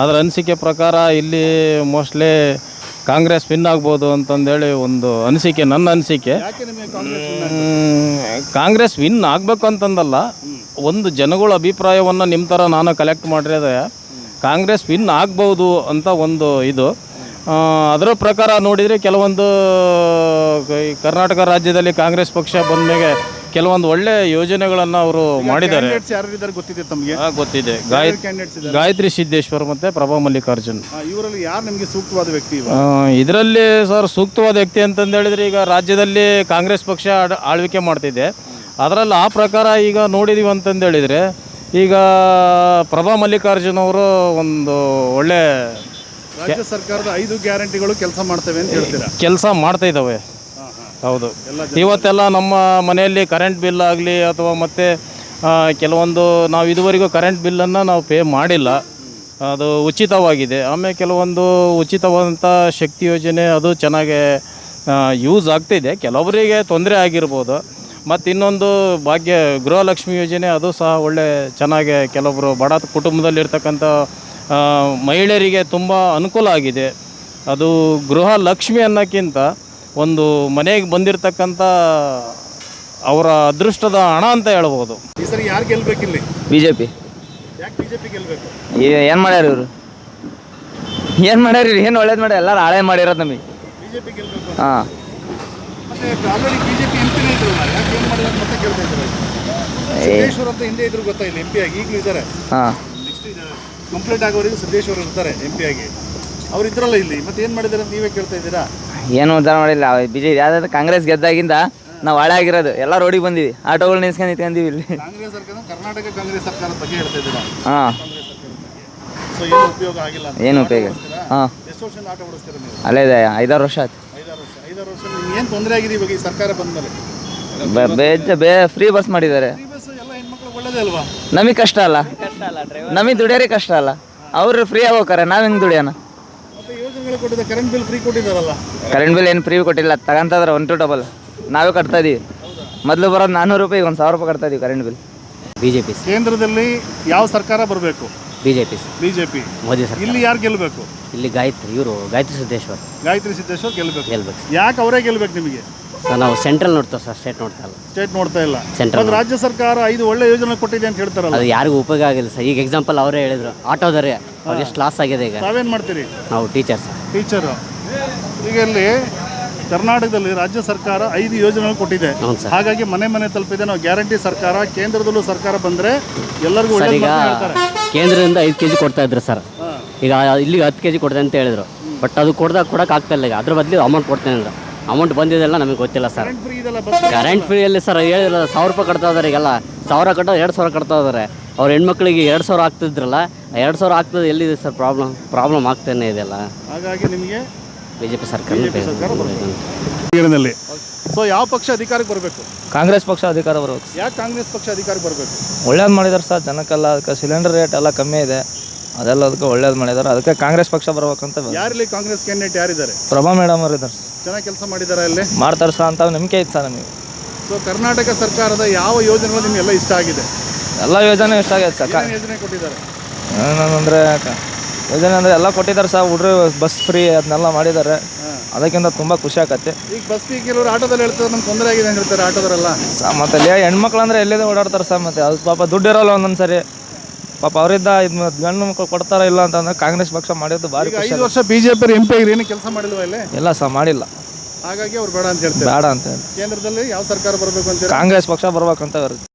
ಅದರ ಅನಿಸಿಕೆ ಪ್ರಕಾರ ಇಲ್ಲಿ ಮೋಸ್ಟ್ಲಿ ಕಾಂಗ್ರೆಸ್ ವಿನ್ ಆಗ್ಬೋದು ಅಂತಂದೇಳಿ ಒಂದು ಅನಿಸಿಕೆ ನನ್ನ ಅನಿಸಿಕೆ. ಕಾಂಗ್ರೆಸ್ ವಿನ್ ಆಗಬೇಕು? ಅಂತಂದಲ್ಲ ಒಂದು ಜನಗಳ ಅಭಿಪ್ರಾಯವನ್ನು ನಿಮ್ಮ ಥರ ನಾನು ಕಲೆಕ್ಟ್ ಮಾಡಿರೋದೆ ಕಾಂಗ್ರೆಸ್ ವಿನ್ ಆಗ್ಬೋದು ಅಂತ ಒಂದು ಇದು. ಅದರ ಪ್ರಕಾರ ನೋಡಿದರೆ ಕೆಲವೊಂದು ಈ ಕರ್ನಾಟಕ ರಾಜ್ಯದಲ್ಲಿ ಕಾಂಗ್ರೆಸ್ ಪಕ್ಷ ಬಂದ್ಮೇಲೆ ಕೆಲವೊಂದು ಒಳ್ಳೆ ಯೋಜನೆಗಳನ್ನು ಅವರು ಮಾಡಿದ್ದಾರೆ. ಕ್ಯಾಂಡಿಡೇಟ್ಸ್ ಯಾರಿದ್ದಾರೆ ಗೊತ್ತಿದೆ ತಮಗೆ? ಆ, ಗೊತ್ತಿದೆ. ಗಾಯ ಕ್ಯಾಂಡಿಡೇಟ್ಸ್ ಇದ್ದಾರೆ? ಗಾಯತ್ರಿ ಸಿದ್ದೇಶ್ವರ್ ಮತ್ತು ಪ್ರಭಾ ಮಲ್ಲಿಕಾರ್ಜುನ್. ಆ, ಇವರಲ್ಲಿ ಯಾರು ನಿಮಗೆ ಸೂಕ್ತವಾದ ವ್ಯಕ್ತಿ ಇವ? ಇದರಲ್ಲಿ ಸರ್ ಸೂಕ್ತವಾದ ವ್ಯಕ್ತಿ ಅಂತಂದು ಹೇಳಿದ್ರೆ ಈಗ ರಾಜ್ಯದಲ್ಲಿ ಕಾಂಗ್ರೆಸ್ ಪಕ್ಷ ಆಡ- ಆಳ್ವಿಕೆ ಮಾಡ್ತಿದೆ. ಅದರಲ್ಲಿ ಆ ಪ್ರಕಾರ ಈಗ ನೋಡಿದೀವಿ ಅಂತಂದು ಹೇಳಿದರೆ ಈಗ ಪ್ರಭಾ ಮಲ್ಲಿಕಾರ್ಜುನ್ ಅವರು ಒಂದು ಒಳ್ಳೆ ರಾಜ್ಯ ಸರ್ಕಾರದ ಐದು ಗ್ಯಾರಂಟಿಗಳು ಕೆಲಸ ಮಾಡ್ತವೆ ಅಂತ ಹೇಳ್ತೀರಾ? ಕೆಲಸ ಮಾಡ್ತಾ ಇದ್ದಾವೆ ಹೌದು. ಇವತ್ತೆಲ್ಲ ನಮ್ಮ ಮನೆಯಲ್ಲಿ ಕರೆಂಟ್ ಬಿಲ್ ಆಗಲಿ ಅಥವಾ ಮತ್ತೆ ಕೆಲವೊಂದು ನಾವು ಇದುವರೆಗೂ ಕರೆಂಟ್ ಬಿಲ್ಲನ್ನು ನಾವು ಪೇ ಮಾಡಿಲ್ಲ. ಅದು ಉಚಿತವಾಗಿದೆ. ಆಮೇಲೆ ಕೆಲವೊಂದು ಉಚಿತವಾದಂಥ ಶಕ್ತಿ ಯೋಜನೆ ಅದು ಚೆನ್ನಾಗಿ ಯೂಸ್ ಆಗ್ತಿದೆ. ಕೆಲವರಿಗೆ ತೊಂದರೆ ಆಗಿರ್ಬೋದು. ಮತ್ತು ಇನ್ನೊಂದು ಭಾಗ್ಯ ಗೃಹಲಕ್ಷ್ಮಿ ಯೋಜನೆ ಅದು ಸಹ ಒಳ್ಳೆ ಚೆನ್ನಾಗಿ ಕೆಲವರು ಬಡ ಕುಟುಂಬದಲ್ಲಿರ್ತಕ್ಕಂಥ ಮಹಿಳೆಯರಿಗೆ ತುಂಬ ಅನುಕೂಲ ಆಗಿದೆ. ಅದು ಗೃಹಲಕ್ಷ್ಮಿ ಅನ್ನೋಕ್ಕಿಂತ ಒಂದು ಮನೆಗೆ ಬಂದಿರತಕ್ಕಂಥ ಅವರ ಅದೃಷ್ಟದ ಹಣ ಅಂತ ಹೇಳ್ಬೋದು. ಈ ಸರಿ ಯಾರು ಗೆಲ್ಬೇಕಿಲ್ಲಿ ಬಿ ಜೆ ಪಿ ಯಾಕೆ ಬಿಜೆಪಿ ಗೆಲ್ಬೇಕು? ಏನು ಮಾಡ್ಯಾರ ಇವರು? ಏನು ಮಾಡ್ಯಾರ ಇವ್ರು? ಏನು ಒಳ್ಳೇದು ಮಾಡ್ಯಾರ? ಎಲ್ಲರೂ ಹಳೆ ಮಾಡಿರೋದು ನಮಗೆ. ಬಿಜೆಪಿ ಗೆಲ್ಬೇಕು ಹಾಂ. ಮತ್ತೆ ಆಲ್ರೆಡಿ ಬಿಜೆಪಿ ಎಂಪಿನೇ ಇದ್ರಲ್ಲ ಯಾಕೆ ಏನು ಮಾಡಿಲ್ಲ ಅಂತ ಮತ್ತೆ ಕೇಳ್ತಾ ಇದ್ದಾರೆ ಸಿದ್ದೇಶ್ವರ್ ಅಂತ ಹಿಂದೆ ಇದ್ರು ಗೊತ್ತಾ ಇಲ್ಲಿ ಎಂ ಪಿ ಆಗಿ? ಈಗಲೂ ಇದ್ದಾರೆ ಹಾಂ. ನೆಕ್ಸ್ಟ್ ಕಂಪ್ಲೀಟ್ ಆಗೋವರೆಗೂ ಸಿದ್ದೇಶ್ವರ್ ಇರ್ತಾರೆ ಎಂ ಪಿ ಆಗಿ. ಅವ್ರು ಇದ್ರಲ್ಲ ಇಲ್ಲಿ. ಮತ್ತೆ ಏನು ಮಾಡಿದ್ದಾರೆ ಅಂತ ನೀವೇ ಕೇಳ್ತಾ ಇದ್ದೀರಾ? ಏನು ಉದ್ಧಾರ ಮಾಡಿಲ್ಲ. ಬಿ ಜೆ ಯಾವ್ದಾದ್ರು ಕಾಂಗ್ರೆಸ್ ಗೆದ್ದಾಗಿಂದ ನಾವು ಹಾಳೆ ಆಗಿರೋದು. ಎಲ್ಲ ರೋಡಿಗೆ ಬಂದಿವಿ. ಆಟೋಗಳು ನಿಲ್ಸ್ಕೊಂಡು ನಿಂತ್ಕೊಂಡೀವಿ ಇಲ್ಲಿ. ಕಾಂಗ್ರೆಸ್ ಸರ್ಕಾರ ಕರ್ನಾಟಕ ಕಾಂಗ್ರೆಸ್ ಸರ್ಕಾರದ ಬಗ್ಗೆ ಹೇಳ್ತಾ ಇದ್ದೀರಾ? ಹಾಂ. ಸೊ ಏನು ಉಪಯೋಗ ಆಗಿಲ್ಲ ಅಂತ ಏನು ಉಪಯೋಗ? ಹಾಂ. ಎಷ್ಟು ವರ್ಷದಿಂದ ಆಟ ಓಡಿಸ್ತೀರಾ ನೀವು? ಅಲ್ಲೇ ಇದೆ. ಐದಾರು ವರ್ಷ ಆಯ್ತು. ಐದಾರು ವರ್ಷ. ಐದಾರು ವರ್ಷ. ಏನು ತೊಂದರೆ ಆಗಿದೆ ಇವಾಗ ಈ ಸರ್ಕಾರ ಬಂದಮೇಲೆ ಬೆ- ಬೇಜ ಬೇ ಫ್ರೀ ಬಸ್ ಮಾಡಿದ್ದಾರೆ. ಫ್ರೀ ಬಸ್ ಎಲ್ಲ ಹೆಣ್ಮಕ್ಳು ಒಳ್ಳೇದೇ ಅಲ್ವಾ? ನಮಗೆ ಕಷ್ಟ ಅಲ್ಲ. ನಮಗೆ ದುಡಿಯೋರಿಗೆ ಕಷ್ಟ ಅಲ್ಲ. ಅವರು ಫ್ರೀ ಆಗಿ ಹೋಗ್ತಾರೆ ನಾವು ಹೆಂಗೆ ದುಡಿಯೋಣ ಕರೆಂಟ್ ಬಿಲ್ ಫ್ರೀ ಕೊಟ್ಟಿದ್ದಾರಲ್ಲ? ಕರೆಂಟ್ ಬಿಲ್ ಏನು ಫ್ರೀ ಕೊಟ್ಟಿಲ್ಲ ತಗೊಂತಂದ್ರೆ ಒನ್ ಟು ಡಬಲ್ ನಾವೇ ಕಟ್ತಾ ಇದೀವಿ. ಮೊದಲು ಬರೋದು ನಾನ್ನೂರು ರೂಪಾಯಿ ಒಂದು ಸಾವಿರ ರೂಪಾಯಿ ಕಟ್ತಾ ಇದೀವಿ current bill B J P ಕೇಂದ್ರದಲ್ಲಿ ಯಾವ ಸರ್ಕಾರ ಬರಬೇಕು? B J P BJP Modi sir ಇಲ್ಲಿ ಯಾರು ಗೆಲ್ಲಬೇಕು ಇಲ್ಲಿ ಗಾಯತ್ರಿ ಇವರು ಗಾಯತ್ರಿ ಸಿದ್ದೇಶ್ವರ್. ಗಾಯತ್ರಿ ಸಿದ್ದೇಶ್ವರ್ ಗೆಲ್ಲಬೇಕು ಗೆಲ್ಬೇಕು ಯಾಕೆ ಅವರೇ ಗೆಲ್ಬೇಕು ನಿಮಗೆ? ಸರ್ ನಾವು ಸೆಂಟ್ರಲ್ ನೋಡ್ತೇವೆ ಸರ್ ಸ್ಟೇಟ್ ನೋಡ್ತಾ ಇಲ್ಲ. ಸ್ಟೇಟ್ ನೋಡ್ತಾ ಇಲ್ಲ. ಸೆಂಟ್ರಲ್ ಮತ್ತೆ ರಾಜ್ಯ ಸರ್ಕಾರ ಐದು ಒಳ್ಳೆ ಯೋಜನೆ ಕೊಟ್ಟಿದೆ ಅಂತ ಹೇಳ್ತಾರಲ್ಲ. ಅದು ಯಾರಿಗೂ ಉಪಯೋಗ ಆಗಿಲ್ಲ ಸರ್ ಈಗ ಎಕ್ಸಾಂಪಲ್ ಅವರೇ ಹೇಳಿದ್ರು ಆಟೋದವ್ರೆ. ಅವ್ರು ಎಷ್ಟು ಲಾಸ್ ಆಗಿದೆ ಈಗ. ನಾವೇನು ಮಾಡ್ತೀರಿ? ನಾವು ಟೀಚರ್ಸ್ ಟೀಚರು. ಈಗ ಇಲ್ಲಿ ಕರ್ನಾಟಕದಲ್ಲಿ ರಾಜ್ಯ ಸರ್ಕಾರ ಐದು ಯೋಜನೆಗಳು ಕೊಟ್ಟಿದೆ. ಹಾಗಾಗಿ ಮನೆ ಮನೆ ತಲುಪಿದೆ. ನಾವು ಗ್ಯಾರಂಟಿ ಸರ್ಕಾರ ಕೇಂದ್ರದಲ್ಲೂ ಸರ್ಕಾರ ಬಂದರೆ ಎಲ್ಲರಿಗೂ ಈಗ ಹೇಳ್ತಾರೆ. ಕೇಂದ್ರದಿಂದ ಐದು ಕೆ ಜಿ ಕೊಡ್ತಾ ಇದ್ರು ಸರ್. ಈಗ ಇಲ್ಲಿಗೆ ಹತ್ತು ಕೆ ಜಿ ಕೊಡ್ದೆ ಅಂತ ಹೇಳಿದ್ರು. ಬಟ್ ಅದು ಕೊಡ್ದಾಗ ಕೊಡೋಕೆ ಆಗ್ತಾ ಇಲ್ಲ ಈಗ. ಅದ್ರ ಬದಲು ಅಮೌಂಟ್ ಕೊಡ್ತೇನೆ ಅಂದ್ರೆ. ಅಮೌಂಟ್ ಬಂದಿದೆಲ್ಲ ನಮಗೆ ಗೊತ್ತಿಲ್ಲ ಸರ್. ಕರೆಂಟ್ ಫ್ರೀ ಇದೆಲ್ಲ ಬಸ್ ಕರೆಂಟ್ ಫ್ರೀಯಲ್ಲಿ ಸರ್ ಹೇಳಿದ್ರೆ ಸಾವಿರ ರೂಪಾಯಿ ಕಟ್ತಾ ಇದಾರೆ ಈಗೆಲ್ಲ. ಸಾವಿರ ಕಟ್ಟೋ ಎರಡು ಸಾವಿರ ಕಟ್ತಾ ಇದಾರೆ. ಅವ್ರ ಹೆಣ್ಮಕ್ಳಿಗೆ ಎರಡು ಸಾವಿರ ಆಗ್ತಿದ್ರಲ್ಲ ಎರಡು ಸಾವಿರ ಆಗ್ತದೆ ಎಲ್ಲಿದೆ ಸರ್ ಪ್ರಾಬ್ಲಮ್ ಪ್ರಾಬ್ಲಮ್ ಆಗ್ತಾನೆ ಇದೆಲ್ಲ ಹಾಗಾಗಿ ನಿಮಗೆ ಬಿ ಜೆ ಪಿ ಸರ್ಕಾರ ಸೊ ಯಾವ ಪಕ್ಷ ಅಧಿಕಾರಕ್ಕೆ ಬರಬೇಕು? ಕಾಂಗ್ರೆಸ್ ಪಕ್ಷ ಅಧಿಕಾರ ಬರಬೇಕು. ಯಾಕೆ ಕಾಂಗ್ರೆಸ್ ಪಕ್ಷ ಅಧಿಕಾರಕ್ಕೆ ಬರಬೇಕು? ಒಳ್ಳೇದು ಮಾಡಿದಾರೆ ಸರ್ ಜನಕ್ಕೆಲ್ಲ ಅದಕ್ಕೆ ಸಿಲಿಂಡರ್ ರೇಟ್ ಎಲ್ಲ ಕಮ್ಮಿ ಇದೆ. ಅದೆಲ್ಲ ಅದಕ್ಕೆ ಒಳ್ಳೇದು ಮಾಡಿದ್ದಾರೆ ಅದಕ್ಕೆ ಕಾಂಗ್ರೆಸ್ ಪಕ್ಷ ಬರ್ಬೇಕಂತ ಯಾರಲ್ಲಿ ಯಾರಿಲ್ಲಿ ಕಾಂಗ್ರೆಸ್ ಕ್ಯಾಂಡಿಡೇಟ್ ಯಾರಿದ್ದಾರೆ? ಪ್ರಭಾ ಮೇಡಮ್ ಅವರು ಇದ್ದಾರೆ ಚೆನ್ನಾಗಿ ಕೆಲಸ ಮಾಡಿದ್ದಾರೆ ಅಲ್ಲಿ ಮಾಡ್ತಾರೆ ಸರ್ ಅಂತ ನಂಬಿಕೆ ಇತ್ತು ಸರ್ ನಮಗೆ. ಸೊ ಕರ್ನಾಟಕ ಸರ್ಕಾರದ ಯಾವ ಯೋಜನೆಗಳು ನಿಮಗೆಲ್ಲ ಇಷ್ಟ ಆಗಿದೆ? ಎಲ್ಲ ಯೋಜನೆ ಇಷ್ಟ ಆಗೈತೆ ಸರ್. ಯೋಜನೆ ಕೊಟ್ಟಿದ್ದಾರೆ? ಏನಂದರೆ ಯೋಜನೆ ಅಂದರೆ ಎಲ್ಲ ಕೊಟ್ಟಿದ್ದಾರೆ ಸರ್. ಹುಡ್ರು ಬಸ್ ಫ್ರೀ ಅದನ್ನೆಲ್ಲ ಮಾಡಿದ್ದಾರೆ. ಅದಕ್ಕಿಂತ ತುಂಬಾ ಖುಷಿ ಆಗತ್ತೆ ಈಗ ಬಸ್ ಫ್ರೀ ಕೆಲವರು ಆಟೋದಲ್ಲಿ ಹೇಳ್ತಾರೆ ನಮ್ಗೆ ತೊಂದರೆ ಆಗಿದೆ ಅಂತ ಹೇಳ್ತಾರೆ ಆಟೋದವರೆಲ್ಲ. ಸರ್ ಮತ್ತೆ ಅಲ್ಲಿ ಹೆಣ್ಮಕ್ಳು ಅಂದ್ರೆ ಎಲ್ಲಿದೆ ಓಡಾಡ್ತಾರೆ ಸರ್ ಮತ್ತೆ? ಅದು ಪಾಪ ದುಡ್ಡು ಇರೋಲ್ಲ ಒಂದೊಂದು ಸರಿ ಪಾಪ ಅವರಿದ್ದ ಇದು ಗಂಡು ಮಕ್ಕಳು ಕೊಡ್ತಾರ ಇಲ್ಲ ಅಂತಂದ್ರೆ ಕಾಂಗ್ರೆಸ್ ಪಕ್ಷ ಮಾಡಿದ್ದು ಭಾರಿ ಖುಷಿ ಐದು ವರ್ಷ ಬಿಜೆಪಿ ಎಂ ಪಿ ಏನು ಕೆಲಸ ಮಾಡಿಲ್ವಾ ಇಲ್ಲಿ? ಇಲ್ಲ ಸರ್ ಮಾಡಿಲ್ಲ. ಹಾಗಾಗಿ ಅವ್ರು ಬೇಡ ಅಂತ ಹೇಳ್ತಾರೆ. ಬೇಡ ಅಂತ ಹೇಳಿ ಕೇಂದ್ರದಲ್ಲಿ ಯಾವ ಸರ್ಕಾರ ಬರಬೇಕು ಅಂತ ಕಾಂಗ್ರೆಸ್ ಪಕ್ಷ ಬರ್ಬೇಕಂತ ಇರುತ್ತೆ